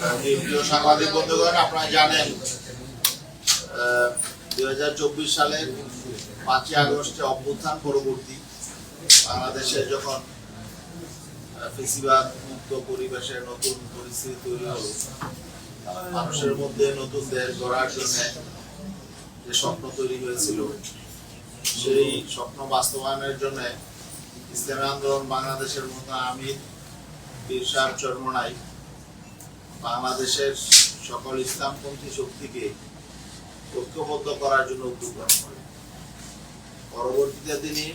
সাংবাদিক বন্ধুগণ, আপনারা জানেন দুই হাজার চব্বিশ সালের পাঁচই আগস্টে অভ্যুত্থান পরবর্তী বাংলাদেশে যখন ফেসিবাদ মুক্ত পরিবেশে নতুন পরিস্থিতি তৈরি হলো মানুষের মধ্যে নতুন দেশ গড়ার জন্য যে স্বপ্ন তৈরি হয়েছিল, সেই স্বপ্ন বাস্তবায়নের জন্য ইসলামী আন্দোলন বাংলাদেশের মতো আমির পীর সাহেব চরমনাই বাংলাদেশের সকল ইসলামপন্থী শক্তিকে ঐক্যবদ্ধ করার জন্য উদ্যোগ গ্রহণ করেন। পরবর্তীতে তিনি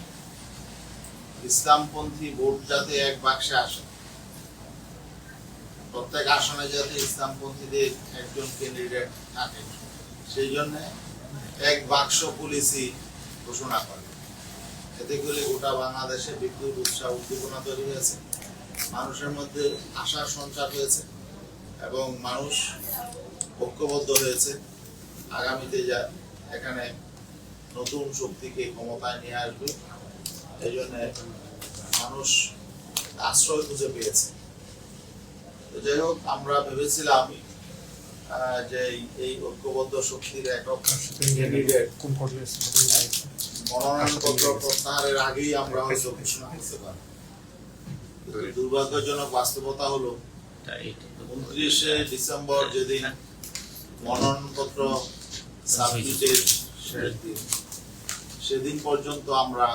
ইসলামপন্থী ভোট যাতে এক বাক্সে আসে, প্রত্যেক আসনে যাতে ইসলামপন্থীদের একজন ক্যান্ডিডেট থাকে, সেই জন্য এক বাক্স পুলিশই ঘোষণা করে। এতে করে গোটা বাংলাদেশে বিদ্যুৎ উৎসাহ উদ্দীপনা তৈরি হয়েছে, মানুষের মধ্যে আশার সঞ্চার হয়েছে। এবং মানুষ ঐক্যবদ্ধ হয়েছে। আগামীতে যা এখানে নতুন শক্তিকে ক্ষমতায় নিয়ে আসবে, এই জন্য মানুষ আশ্রয় খুঁজে পেয়েছে। যাই হোক, আমরা ভেবেছিলাম যে এই- ঐক্যবদ্ধ শক্তির একক ক্যান্ডিডেট মনোনয়নপত্র প্রত্যাহারের আগেই আমরা হয়তো ঘোষণা করতে পারি দুর্ভাগ্যজনক বাস্তবতা হলো মনোনয়নপত্র সেদিন পর্যন্ত আমরা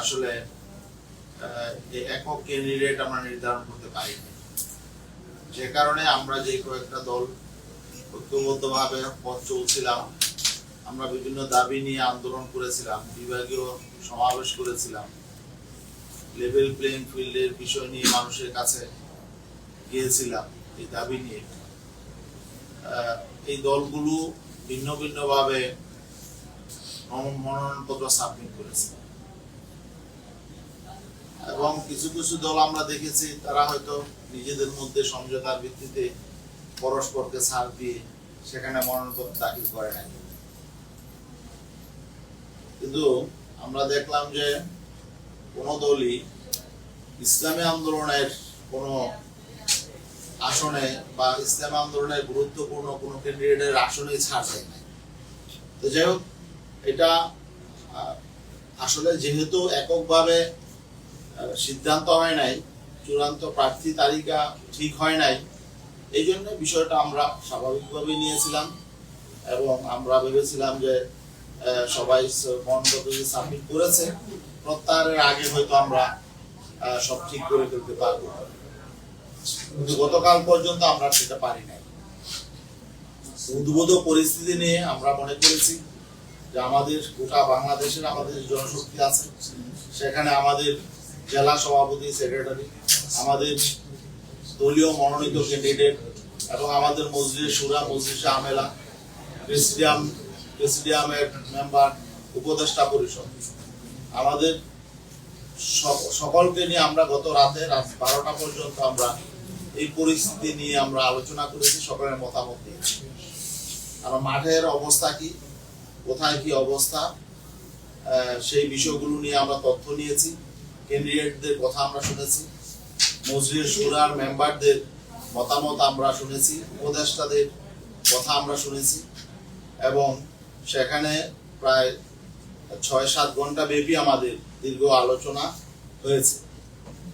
আসলে একক ক্যান্ডিডেট আমরা নির্ধারণ করতে পারিনি। যে কারণে আমরা যে কয়েকটা দল ঐক্যবদ্ধভাবে পথ চলছিলাম, আমরা বিভিন্ন দাবি নিয়ে আন্দোলন করেছিলাম, বিভাগীয় সমাবেশ করেছিলাম লেভেল প্লেইং ফিল্ডের বিষয় নিয়ে মানুষের কাছে গিয়েছিলাম এই দাবি নিয়ে। এই দলগুলো ভিন্ন ভিন্ন ভাবে মনোনয়নপত্র সাবমিট করেছে। এবং কিছু কিছু দল আমরা দেখেছি, তারা হয়তো নিজেদের মধ্যে সমঝোতার ভিত্তিতে পরস্পরকে ছাড় দিয়ে সেখানে মনোনয়নপত্র দাখিল করে নাই। কিন্তু আমরা দেখলাম যে কোন দলই ইসলামী আন্দোলনের কোন আসনে বা ইসলামী আন্দোলনের গুরুত্বপূর্ণ কোন ক্যান্ডিডেটের আসনে ছাড় দেয় নাই। তো যাই হোক, এটা আসলে যেহেতু এককভাবে সিদ্ধান্ত হয় নাই, চূড়ান্ত প্রার্থী তালিকা ঠিক হয় নাই, এই জন্য বিষয়টা আমরা স্বাভাবিকভাবে নিয়েছিলাম এবং আমরা ভেবেছিলাম যে সবাই মন পদ্ধতি সাবমিট করেছে, প্রত্যাহারের আগে হয়তো আমরা সব ঠিক করে ফেলতে পারব। গতকাল পর্যন্ত আমরা সেটা পারি নাই। উদ্ভূত পরিস্থিতি নিয়ে আমরা মনে করেছি যে আমাদের গোটা বাংলাদেশের আমাদের জনশক্তি আছে, সেখানে আমাদের জেলা সভাপতি, সেক্রেটারি, আমাদের দলীয় মনোনীত ক্যান্ডিডেট এবং আমাদের মসজিদের সুরা মসজিদ আমেলা, প্রেসিডিয়াম, প্রেসিডিয়ামের মেম্বার উপদেষ্টা পরিষদ। আমাদের সক- সকলকে নিয়ে আমরা গত রাতে রাত বারোটা পর্যন্ত আমরা এই পরিস্থিতি নিয়ে আমরা আলোচনা করেছি, সকলের মতামত দিয়েছি। আর মাঠের অবস্থা কি? কোথায় কি অবস্থা? সেই বিষয়গুলো নিয়ে আমরা তথ্য নিয়েছি। ক্যান্ডিডেটদের কথা আমরা শুনেছি। মসজিদের সুরার মেম্বারদের মতামত আমরা শুনেছি। উপদেষ্টাদের কথা আমরা শুনেছি। এবং সেখানে প্রায় ছয় সাত ঘণ্টা ব্যাপী আমাদের দীর্ঘ আলোচনা হয়েছে।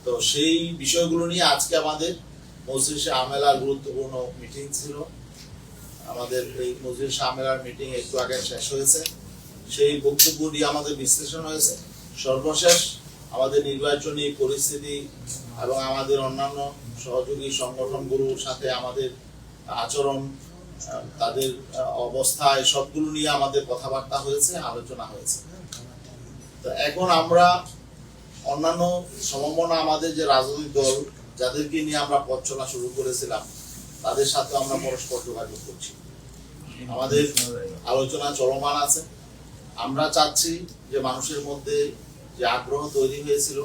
তো সেই বিষয়গুলো নিয়ে আজকে আমাদের মসজিদ আমেলার গুরুত্বপূর্ণ মিটিং ছিল। আমাদের এই মসজিদ আমেলার মিটিং একটু আগে শেষ হয়েছে। সেই বক্তব্য দিয়ে আমাদের বিশ্লেষণ হয়েছে। সর্বশেষ আমাদের নির্বাচনী পরিস্থিতি এবং আমাদের অন্যান্য সহযোগী সংগঠনগুলোর সাথে আমাদের আচরণ, তাদের অবস্থা সবগুলো নিয়ে আমাদের কথাবার্তা হয়েছে, আলোচনা হয়েছে। তো এখন আমরা অন্যান্য সমমনা আমাদের যে রাজনৈতিক দল যাদেরকে নিয়ে আমরা পথ চলা শুরু করেছিলাম, তাদের সাথে আমরা পরস্পর যোগাযোগ করছি। আমাদের আলোচনা চলমান আছে। আমরা চাচ্ছি যে মানুষের মধ্যে যে আগ্রহ তৈরি হয়েছিল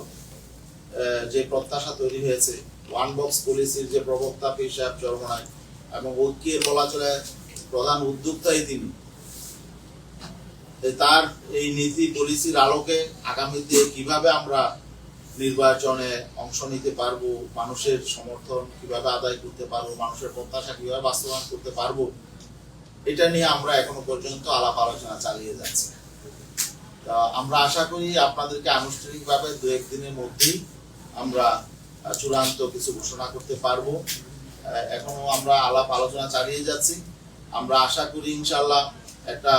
যে প্রত্যাশা তৈরি হয়েছে, ওয়ান বক্স পলিসির যে প্রবক্তা পীর সাহেব চরমনায় এবং ঐক্যের বলা চলে প্রধান উদ্যোক্তাই তিনি তার এই নীতি পলিসির আলোকে আগামীতে কীভাবে আমরা নির্বাচনে অংশ নিতে পারব, মানুষের সমর্থন কীভাবে আদায় করতে পারব, মানুষের প্রত্যাশা কীভাবে বাস্তবায়ন করতে পারব, এটা নিয়ে আমরা এখনও পর্যন্ত আলাপ আলোচনা চালিয়ে যাচ্ছি। আমরা আশা করি আপনাদেরকে আনুষ্ঠানিকভাবে দু একদিনের মধ্যেই আমরা চূড়ান্ত কিছু ঘোষণা করতে পারব। এখনও আমরা আলাপ আলোচনা চালিয়ে যাচ্ছি। আমরা আশা করি ইনশাল্লাহ একটা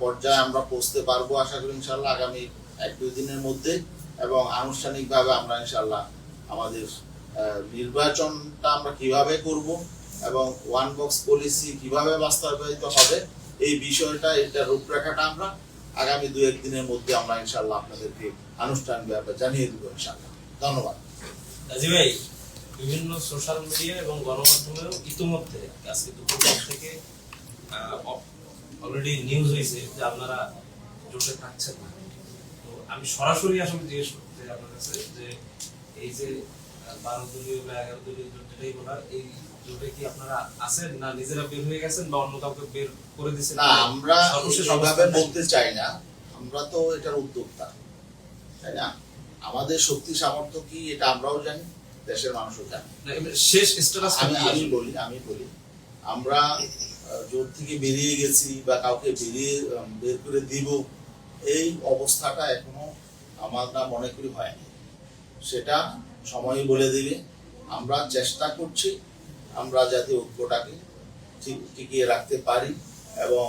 পর্যায়ে আমরা পৌঁছতে পারব। আশা করি ইনশাল্লাহ আগামী এক দুই দিনের মধ্যে। এবং আনুষ্ঠানিকভাবে আমরা ইনশাল্লাহ আমাদের নির্বাচনটা আমরা কীভাবে করব এবং ওয়ান বক্স পলিসি কীভাবে বাস্তবায়িত হবে, এই বিষয়টা এটা রূপরেখাটা আমরা আগামী দু একদিনের মধ্যে আমরা ইনশাল্লাহ আপনাদেরকে আনুষ্ঠানিকভাবে জানিয়ে দেবো ইনশাল্লাহ ধন্যবাদ। ভাই, বিভিন্ন সোশ্যাল মিডিয়া এবং গণমাধ্যমেও ইতিমধ্যে আজকে দুপুর পর থেকে অলরেডি নিউজ হয়েছে যে আপনারা জোটে থাকছেন না। আমি সরাসরি আসলে জিজ্ঞেস করতে চাই আপনার কাছে যে এই যে বারো দলীয় বা এগারো দলীয় জোট যেটাই বলা এই জোটে কি আপনারা আছেন না নিজেরা বের হয়ে গেছেন বা অন্য কাউকে বের করে দিচ্ছেন না আমরা সেভাবে বলতে চাই না। আমরা তো এটার উদ্যোক্তা তাই না? আমাদের শক্তি সামর্থ্য কি এটা আমরাও জানি দেশের মানুষও জানে। শেষ স্ট্যাটাস আমি আমি বলি আমি বলি আমরা জোর থেকে বেরিয়ে গেছি বা কাউকে বেরিয়ে বের করে দিব এই অবস্থাটা এখনও আমরা মনে করি হয়নি। সেটা সময় বলে দিবে। আমরা চেষ্টা করছি আমরা যাতে ঐক্যটাকে ঠিক টিকিয়ে রাখতে পারি এবং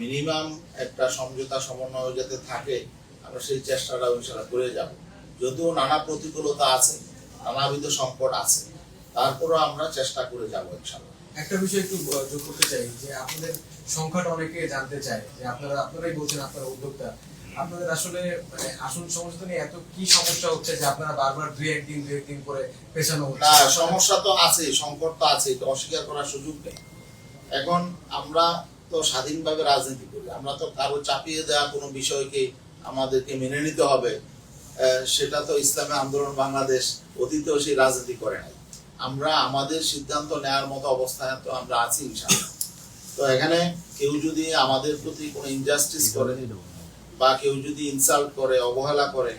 মিনিমাম একটা সমঝোতা সমন্বয় যাতে থাকে, আমরা সেই চেষ্টাটা ইনশাল্লাহ করে যাব। যদিও নানা প্রতিকূলতা আছে, নানাবিধ সংকট আছে, তারপরও আমরা চেষ্টা করে যাব ইনশাল্লাহ একটা বিষয় একটু যোগ করতে চাই, যে আপনাদের সংখ্যাটা অনেকে জানতে চায়, যে আপনারা, আপনারাই বলছেন আপনারা উদ্যোক্তা। আপনাদের আসলে মানে আসল সমস্যা নিয়ে এত কি সমস্যা হচ্ছে যে আপনারা বারবার দুই একদিন দুই একদিন করে পেছানো হচ্ছে? না, সমস্যা তো আছে, সংকট তো আছে, এটা অস্বীকার করার সুযোগ নেই। এখন আমরা তো স্বাধীনভাবে রাজনীতি করি, আমরা তো কারও চাপিয়ে দেওয়া কোনো বিষয়কে আমাদেরকে মেনে নিতে হবে সেটা তো ইসলামী আন্দোলন বাংলাদেশ অতীতেও সেই রাজনীতি করে নাই। আমরা আমাদের সিদ্ধান্ত নেওয়ার মতো অবস্থায় তো আমরা আছি ইনশাআল্লাহ। তো এখানে কেউ যদি আমাদের প্রতি কোনো ইনজাস্টিস করে বা কেউ যদি ইনসাল্ট করে অবহেলা করে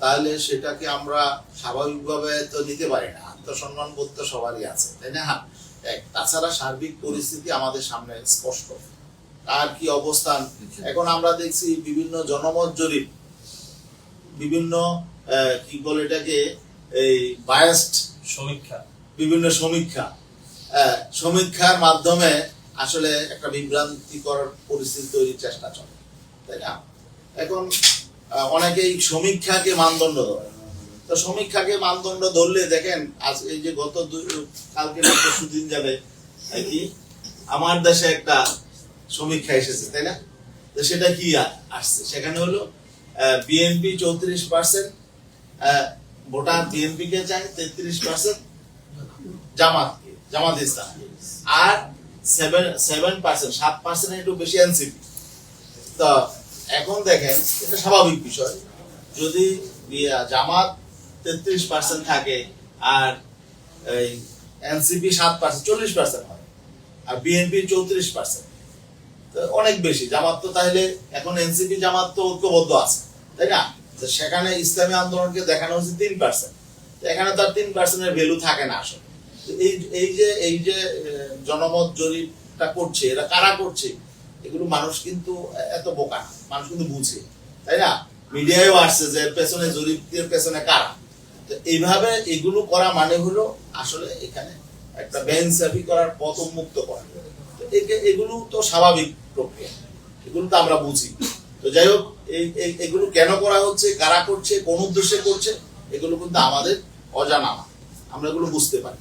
তাহলে সেটাকে আমরা স্বাভাবিকভাবে তো নিতে পারি না। আত্মসম্মান বোধ তো সবারই আছে তাই না? তাছাড়া সার্বিক পরিস্থিতি আমাদের সামনে স্পষ্ট। আর কি অবস্থান? এখন আমরা দেখছি বিভিন্ন জনমত জরিপ বিভিন্ন কি বলে এটাকে এই বায়াস্ট সমীক্ষা। বিভিন্ন সমীক্ষা। আহ, সমীক্ষার মাধ্যমে আসলে একটা বিভ্রান্তিকর পরিস্থিতি তৈরির চেষ্টা চলে তাই না? এখন অনেকেই সমীক্ষাকে মানদণ্ড ধরে। তো সমীক্ষাকে মানদণ্ড ধরলে দেখেন আজ এই যে গত কালকে না পরশু দিন যাবে কি? আমার দেশে একটা সমীক্ষা এসেছে তাই না? তো সেটা কি আসছে? সেখানে হলো বিএনপি চৌত্রিশ পার্সেন্ট ভোটার বিএনপি কে চায় তেত্রিশ পার্সেন্ট জামাতকে জামাত ইসলাম আর সেভেন সেভেন পার্সেন্ট সাত পার্সেন্ট একটু বেশি এনসিপি। তো এখন দেখেন, এটা স্বাভাবিক বিষয়। যদি জামাত তেত্রিশ পার্সেন্ট থাকে আর এই এনসিপি সাত পার্সেন্ট চল্লিশ পার্সেন্ট হয়, আর বিএনপি চৌত্রিশ পার্সেন্ট অনেক বেশি। জামাত তো তাহলে এখন এনসিপি জামাত তো ঐক্যবদ্ধ আছে, তাই না? সেখানে ইসলামী আন্দোলনকে দেখানো হচ্ছে তিন পার্সেন্ট এখানে তো আর তিন পার্সেন্টের ভ্যালু থাকে না আসলে। এই এই যে এই যে জনমত জরিপটা করছে, এরা কারা করছে, এগুলো মানুষ কিন্তু এত বোকা, মানুষ কিন্তু বুঝে, তাই না? মিডিয়ায়ও আসছে যে পেছনে জরিপের পেছনে কারা। তো এইভাবে এগুলো করা মানে হলো আসলে এখানে একটা বেঞ্চাবি করার পথ উন্মুক্ত করা। তো এগুলো তো স্বাভাবিক প্রক্রিয়া, এগুলো তো আমরা বুঝি। তো যাই হোক এগুলো কেন করা হচ্ছে, কারা করছে, কোন উদ্দেশ্যে করছে, এগুলো কিন্তু আমাদের অজানা। আমরা এগুলো বুঝতে পারি।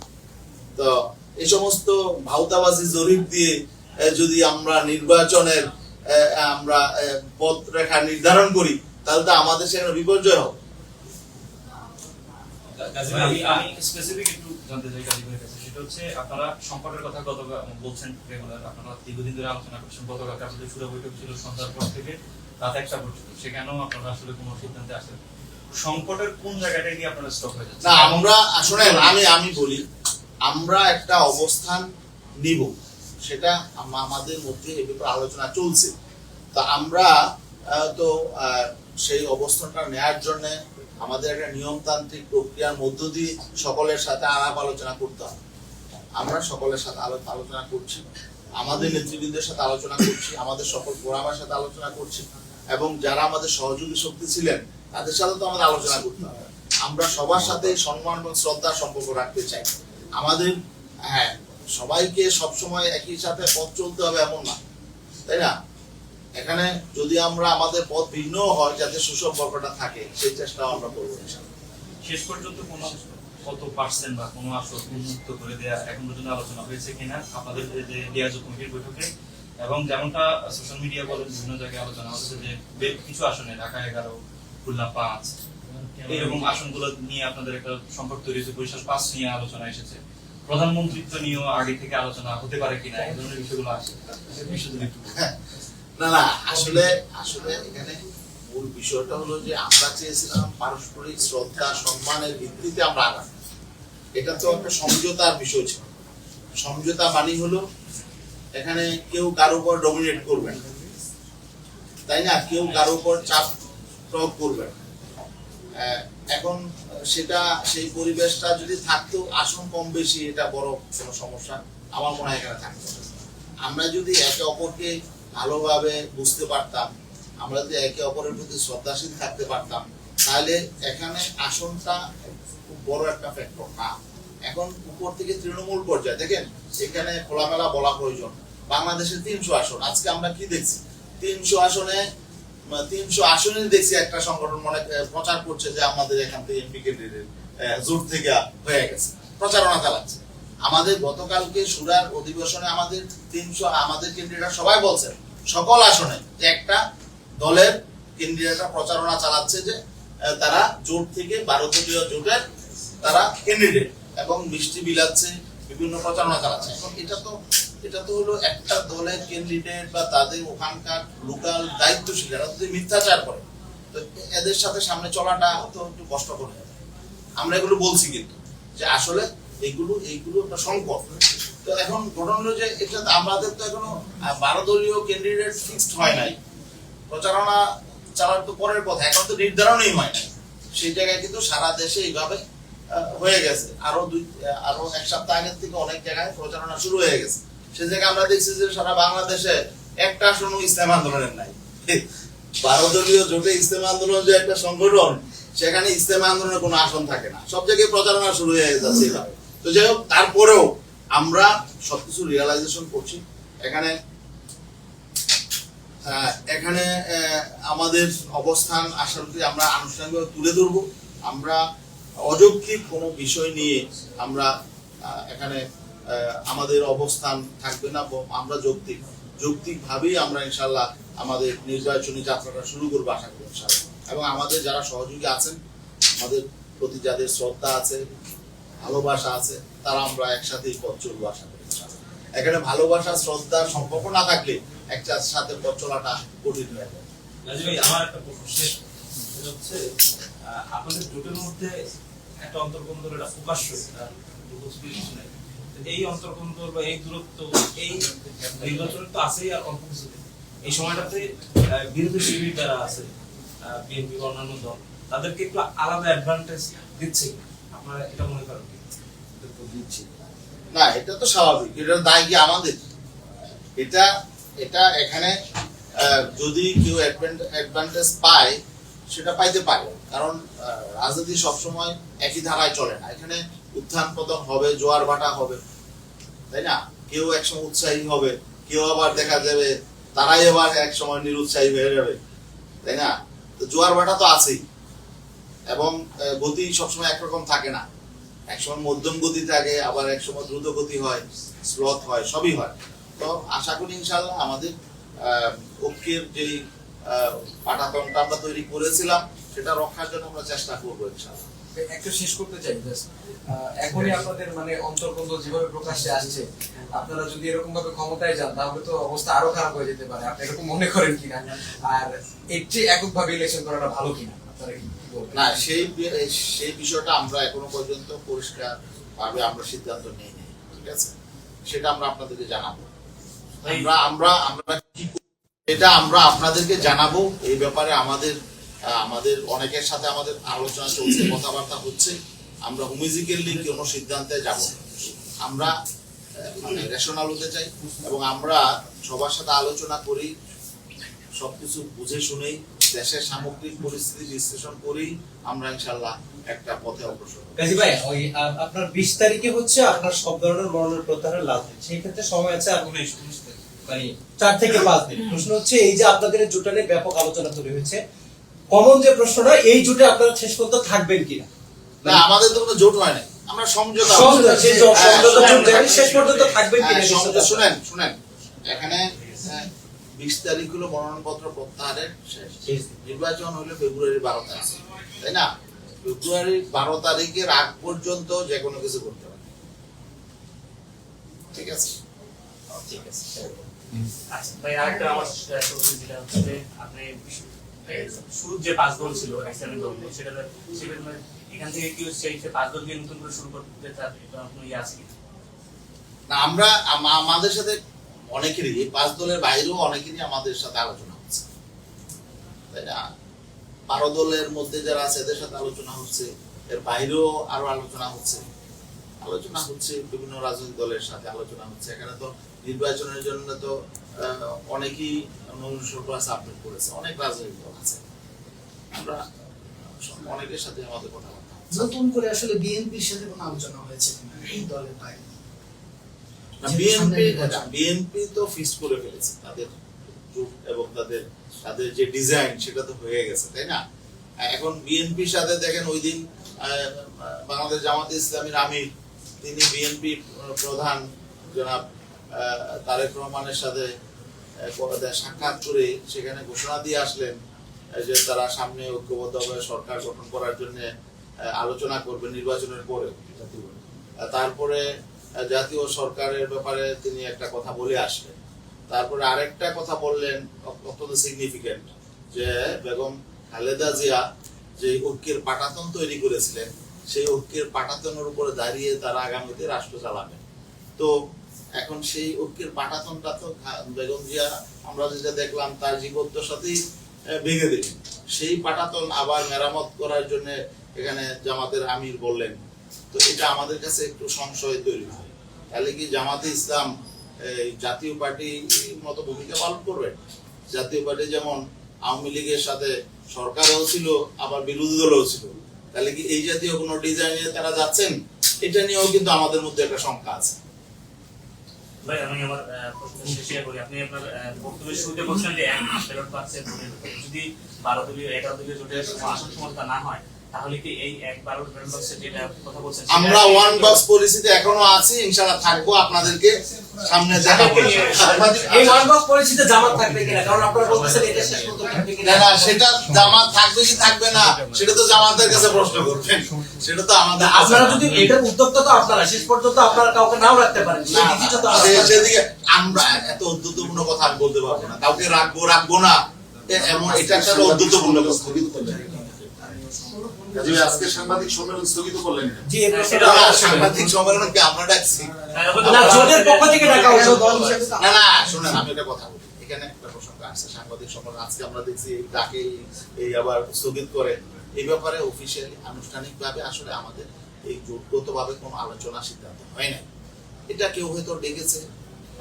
তো এই সমস্ত ভাউতাবাজি জরিপ দিয়ে যদি আমরা নির্বাচনের আমরা পথ রেখা নির্ধারণ করি তাহলে তো আমাদের সেখানে বিপর্যয় হবে। গাজী ভাই, ভাই, আমি আমি আমি স্পেসিফিক একটু জানতে চাই কাজীবের কাছে সেটা হচ্ছে আপনারা সংকটের কথা গত বলছেন রেগুলার আপনারা দীর্ঘদিন ধরে আলোচনা করছেন গতকাল আপনাদের সুরা বৈঠক ছিল সন্ধ্যার পর থেকে রাত একটা পর্যন্ত সেখানেও আপনারা আসলে কোনো সিদ্ধান্তে আসেন সংকটের কোন জায়গাটায় গিয়ে আপনারা স্টপ হয়ে যাচ্ছে না আমরা আমি আমি বলি আমরা একটা অবস্থান নিব। সেটা আম- আমাদের মধ্যে এ ব্যাপারে আলোচনা চলছে। তা আমরা তো সেই অবস্থানটা নেয়ার জন্য আমাদের একটা নিয়মতান্ত্রিক প্রক্রিয়ার মধ্য দিয়ে সকলের সাথে আলাপ আলোচনা করতে হবে। আমরা সকলের সাথে আলো- আলোচনা করছি, আমাদের নেতৃবৃন্দের সাথে আলোচনা করছি, আমাদের সকল ফোরামের সাথে আলোচনা করছি এবং যারা আমাদের সহযোগী শক্তি ছিলেন, তাদের সাথে তো আমাদের আলোচনা করতে হবে। আমরা সবার সাথে সম্মান এবং শ্রদ্ধার সম্পর্ক রাখতে চাই। আমাদের হ্যাঁ সবাইকে সবসময় একই সাথে পথ চলতে হবে এমন না, তাই না? এখানে যদি আমরা আমাদের পথ ভিন্ন হয়, যাতে সুসম্পর্কটা থাকে, সেই চেষ্টা আমরা করব শেষ পর্যন্ত কোনো কত পার্সেন্ট বা কোনো আসর উন্মুক্ত করে দেওয়া এখন পর্যন্ত আলোচনা হয়েছে কিনা, আপনাদের যে লিয়াজো কমিটির বৈঠকে, এবং যেমনটা সোশ্যাল মিডিয়া বলেন, বিভিন্ন জায়গায় আলোচনা হচ্ছে যে কিছু আসনে, ঢাকা এগারো, খুলনা পাঁচ এইরকম আসনগুলো নিয়ে আপনাদের একটা সম্পর্ক তৈরি হয়েছে বরিশাল পাঁচ নিয়ে আলোচনা এসেছে। প্রধানমন্ত্রিত্ব নিয়েও আগে থেকে আলোচনা হতে পারে কিনা এই ধরনের বিষয়গুলো আসে। না না আসলে আসলে এখানে মূল বিষয়টা হলো যে আমরা চেয়েছিলাম পারস্পরিক শ্রদ্ধা সম্মানের ভিত্তিতে আমরা আগাম। এটা তো একটা সমঝোতার বিষয় ছিল। সমঝোতা মানে হলো এখানে কেউ কারও উপর ডমিনেট করবে না। তাই না? কেউ কারও উপর চাপ প্রয়োগ করবে না। আহ, এখন সেটা, সেই পরিবেশটা যদি থাকতো, আসন কম বেশি, এটা বড় কোনো সমস্যা আমার মনে হয় এখানে থাকতো আমরা যদি একে অপরকে ভালোভাবে বুঝতে পারতাম, আমরা যদি একে অপরের প্রতি শ্রদ্ধাশীল থাকতে পারতাম, তাহলে এখানে আসনটা খুব বড় একটা ফ্যাক্টর না। এখন উপর থেকে তৃণমূল পর্যায়ে, দেখেন, এখানে খোলামেলা বলা প্রয়োজন। বাংলাদেশে তিনশো আসন, আজকে আমরা কি দেখছি? তিনশো আসনে তিনশো আসনে দেখছি একটা সংগঠন মনে প্রচার করছে যে আমাদের এখান থেকে এমপি ক্যান্ডিডেট জোর থেকে হয়ে গেছে। প্রচারণা চালাচ্ছে আমাদের গতকালকে সুরার অধিবেশনে আমাদের তিনশো, আমাদের ক্যান্ডিডেট সবাই বলছেন সকল আসনে যে একটা দলের ক্যান্ডিডেটরা প্রচারণা চালাচ্ছে যে তারা জোট থেকে দলীয় জোটের তারা ক্যান্ডিডেট এবং মিষ্টি বিলাচ্ছে, বিভিন্ন প্রচারণা চালাচ্ছে। এখন এটা তো এটা তো হলো একটা দলের ক্যান্ডিডেট বা তাদের ওখানকার লোকাল দায়িত্বশীল এরা যদি মিথ্যাচার করে, তো এদের সাথে সামনে চলাটা তো একটু কষ্টকর হয়ে যায়। আমরা এগুলো বলছি কিন্তু যে আসলে এইগুলো এইগুলো একটা সংকট। তো এখন ঘটনা হলো যে এটা আমাদের তো এখনও বারো দলীয় ক্যান্ডিডেট ফিক্সড হয় নাই। প্রচারণা চালার তো পরের কথা এখন তো নির্ধারণই হয় নাই। সেই জায়গায় কিন্তু সারা দেশে এইভাবে হয়ে গেছে। আরও দুই আরও এক সপ্তাহ আগের থেকে অনেক জায়গায় প্রচারণা শুরু হয়ে গেছে। সে জায়গায় আমরা দেখছি যে সারা বাংলাদেশে একটা আসনও ইসলাম আন্দোলনের নাই। বারো জোটে ইসলাম আন্দোলন যে একটা সংগঠন, সেখানে ইসলাম আন্দোলনের কোনো আসন থাকে না। সব জায়গায় প্রচারণা শুরু হয়ে যাচ্ছে তো যাই হোক, তারপরেও আমরা সবকিছু রিয়েলাইজেশন করছি। এখানে এখানে আমাদের অবস্থান করি আমরা আনুষ্ঠানিকভাবে তুলে ধরবো। আমরা অযৌক্তিক কোনো বিষয় নিয়ে আমরা এখানে আমাদের অবস্থান থাকবে না আমরা যৌক্তিক। যৌক্তিক ভাবেই আমরা ইনশাল্লাহ আমাদের নির্বাচনী যাত্রাটা শুরু করব আশা করি এবং আমাদের যারা সহযোগী আছেন, আমাদের প্রতি যাদের শ্রদ্ধা আছে, ভালোবাসা আছে, তারা আমরা একসাথেই পথ চলবো আশা করি এখানে ভালোবাসা শ্রদ্ধার সম্পর্ক না থাকলে একটা সাথে পথ চলাটা কঠিন হয়ে যায়। আমার একটা প্রশ্ন শেষ। হচ্ছে আপনাদের জোটের মধ্যে একটা অন্তর্কন্দর এটা প্রকাশ্য। এই অন্তর্কন্দর বা এই দূরত্ব, এই নির্বাচন তো আছেই আর অল্প কিছু এই সময়টাতে বিরোধী শিবির যারা আছে বিএনপি বা অন্যান্য দল, তাদেরকে একটু আলাদা অ্যাডভান্টেজ দিচ্ছে আপনারা এটা মনে করেন কি? না, এটা তো স্বাভাবিক। এটা দায় কি আমাদের। এটা এটা এখানে যদি কেউ অ্যাডভান্টেজ পায়, সেটা পাইতে পারে। কারণ রাজনীতি সবসময় একই ধারায় চলে না। এখানে উত্থান পতন হবে, জোয়ার ভাটা হবে। তাই না? কেউ একসময় উৎসাহী হবে, কেউ আবার দেখা যাবে তারাই আবার এক সময় নিরুৎসাহী হয়ে যাবে, তাই না? তো জোয়ার ভাটা তো আছেই এবং গতি সবসময় একরকম থাকে না। একসময় মধ্যম গতি থাকে, আবার একসময় দ্রুত গতি হয়, স্লথ হয়, সবই হয়। তো আশা করি ইনশাল্লাহ আমাদের ঐক্যের যেই পাঠাতনটা আমরা তৈরি করেছিলাম, সেটা রক্ষার জন্য আমরা চেষ্টা করব ইনশাল্লাহ একটু শেষ করতে চাই জাস্ট এখনই আপনাদের মানে অন্তর্কন্দ যেভাবে প্রকাশ্যে আসছে। আপনারা যদি এরকম ভাবে ক্ষমতায় যান তাহলে তো অবস্থা আরও খারাপ হয়ে যেতে পারে। আপনি এরকম মনে করেন কিনা? আর এর চেয়ে এককভাবে ইলেকশন করাটা ভালো কিনা? আপনারা কি না সেই সেই বিষয়টা আমরা এখনও পর্যন্ত পরিষ্কার ভাবে আমরা সিদ্ধান্ত নিই নি ঠিক আছে? সেটা আমরা আপনাদেরকে জানাব। আমরা আমরা আমরা কি এটা আমরা আপনাদেরকে জানাব। এই ব্যাপারে আমাদের আমাদের অনেকের সাথে আমাদের আলোচনা চলছে কথাবার্তা হচ্ছে আমরা হুমিজিক্যালি কোনো সিদ্ধান্তে যাব আমরা আহ, মানে রেশনাল হতে চাই এবং আমরা সবার সাথে আলোচনা করি সবকিছু বুঝে শুনেই দেশের সামগ্রিক পরিস্থিতি বিশ্লেষণ করেই আমরা ইনশাল্লাহ একটা পথে অগ্রসর ভাই ওই আপনার বিশ তারিখে হচ্ছে আপনার সব ধরনের মরণের প্রত্যাহারের দিন সেই ক্ষেত্রে সময় আছে আর উনিশ মানে চার থেকে পাঁচ দিন। প্রশ্ন হচ্ছে এই যে আপনাদের এই জোটা নিয়ে ব্যাপক আলোচনা তৈরি হয়েছে কমন যে প্রশ্নটা এই জোটে আপনারা শেষ পর্যন্ত থাকবেন কিনা? না আমাদের তো কোনো জোট হয় নাই। আমরা সমঝোতা সমঝোতা, সেই হ্যাঁ, সমঝোতা শুনেন, শেষ পর্যন্ত থাকবেন কিনা হ্যাঁ, সমঝোতা- শুনেন শুনেন। এখানে বিশ তারিখ হলো মনোনয়নপত্র প্রত্যাহারের শেষ। নির্বাচন হলো ফেব্রুয়ারি বারো তারিখ। তাই না? ফেব্রুয়ারি বারো তারিখের আগ পর্যন্ত যে কোনো কিছু করতে পারে ঠিক আছে? ঠিক আছে আচ্ছা ভাই আরেকটা আমার আপনি যে পাঁচ ছিল এখান থেকে কি এই পাঁচ দিয়ে নতুন করে শুরু করতে তার কোনো ইয়ে আছে না, আমরা আমাদের সাথে অনেকেরই পাঁচ দলের বাইরেও অনেকেরই আমাদের সাথে আলোচনা হচ্ছে। তাই না? বারো দলের মধ্যে যারা আছে, এদের সাথে আলোচনা হচ্ছে, এর বাইরেও আরও আলোচনা হচ্ছে। আলোচনা হচ্ছে বিভিন্ন রাজনৈতিক দলের সাথে আলোচনা হচ্ছে। এখানে তো নির্বাচনের জন্য তো অনেকেই নমিনেশন সাবমিট করেছে অনেক রাজনৈতিক দল আছে। আমরা অনেকের সাথে আমাদের কথাবার্তা নতুন করে আসলে বিএনপির সাথে কোনো আলোচনা হয়েছে কিনা? এই দলের বাইরে? বিএনপি বিএনপি তো ফিক্স করে ফেলেছে। তাদের এবং তাদের তাদের যে ডিজাইন সেটা তো হয়ে গেছে তাই না? এখন বিএনপির সাথে দেখেন ওই দিন বাংলাদেশ জামাতে ইসলামীর আমির তিনি বিএনপি প্রধান জনাব তারেক রহমানের সাথে সাক্ষাৎ করে সেখানে ঘোষণা দিয়ে আসলেন যে তারা সামনে ঐক্যবদ্ধভাবে সরকার গঠন করার জন্য আলোচনা করবে নির্বাচনের পরে তারপরে জাতীয় সরকারের ব্যাপারে তিনি একটা কথা বলে আসলেন। তারপরে আরেকটা কথা বললেন অত্যন্ত সিগনিফিকেন্ট যে বেগম খালেদা জিয়া যে ঐক্যের পাটাতন তৈরি করেছিলেন, সেই ঐক্যের পাটাতনের উপরে দাঁড়িয়ে তারা আগামীতে রাষ্ট্র চালাবেন তো এখন সেই ঐক্যের পাটাতনটা তো বেগম জিয়া, আমরা যেটা দেখলাম, তার জীবদ্দশাতেই ভেঙে দিলেন। সেই পাটাতন আবার মেরামত করার জন্য এখানে জামাতের আমির বললেন। তো এটা আমাদের কাছে একটু সংশয় তৈরি হয়। তাহলে কি জামাতে ইসলাম জাতীয় পার্টি মতো ভূমিকা পালন করবে? জাতীয় পার্টি যেমন আওয়ামী লীগের সাথে সরকারও ছিল, আবার বিরোধী দলও ছিল। তাহলে কি এই জাতীয় কোনো ডিজাইনে তারা যাচ্ছেন? এটা নিয়েও কিন্তু আমাদের মধ্যে একটা শঙ্কা আছে। আমি আমার আপনার বক্তব্যের শুরুতে বলছেন যে যদি বারো দলীয় এগারো দলীয় জোটের আসন সমঝোতা না হয় তাহলে কি এই এক বারো ব্যালট যেটা কথা বলছেন আমরা ওয়ান বক্স পলিসিতে এখনও আছি ইনশাআল্লাহ থাকব আপনাদেরকে সামনে দেখাবো এই ওয়ান বক্স পরিস্থিতিতে জামাত থাকবে কিনা? কারণ আপনারা বলতেছেন এটা শেষ পর্যন্ত থাকবে কিনা? না সেটা জামাত থাকবে কি থাকবে না সেটা তো জামাতের কাছে প্রশ্ন করবেন। সেটা তো আমাদের আপনারা যদি এটা উদ্যোক্তা তো আপনারা শেষ পর্যন্ত আপনারা কাউকে নাও রাখতে পারেন। সেদিকে আমরা এত উদ্ধতপূর্ণ কথা আমি বলতে পারব না। কাউকে রাখব রাখব না। এমন এটা একটা উদ্ধতপূর্ণ কথা কাজে আজকে সাংবাদিক সম্মেলন স্থগিত করলেন জি এই প্রশ্নটা সাংবাদিক সম্মেলনকে আমরা ডাকছি। না জোটের পক্ষ থেকে ডাকা হয়েছে দল হিসেবে না না শুনেন আমি একটা কথা বলি। এখানে একটা প্রসঙ্গ আসছে সাংবাদিক সম্মেলন। আজকে আমরা দেখছি ডাকে এই- এই আবার স্থগিত করে এই ব্যাপারে অফিসিয়ালি আনুষ্ঠানিক ভাবে আসলে আমাদের এই জোটগত ভাবে কোনো আলোচনা সিদ্ধান্ত হয় নাই। এটা কেউ হয়তো ডেকেছে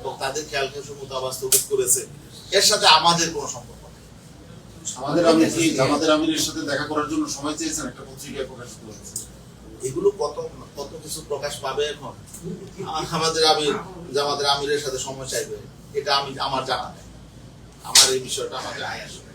এবং তাদের খেয়াল খেয়াল মতো আবার স্থগিত করেছে। এর সাথে আমাদের কোনো সম্পর্ক আমাদের আমি আমাদের আমিরের সাথে দেখা করার জন্য সময় চেয়েছেন একটা পত্রিকায় প্রকাশ করেছে এগুলো কত কত কিছু প্রকাশ পাবে এখন? আমাদের আমির জামাতের আমিরের সাথে সময় চাইবে এটা আমি আমার জানা নেই। আমার এই বিষয়টা আমাদের আয় নেই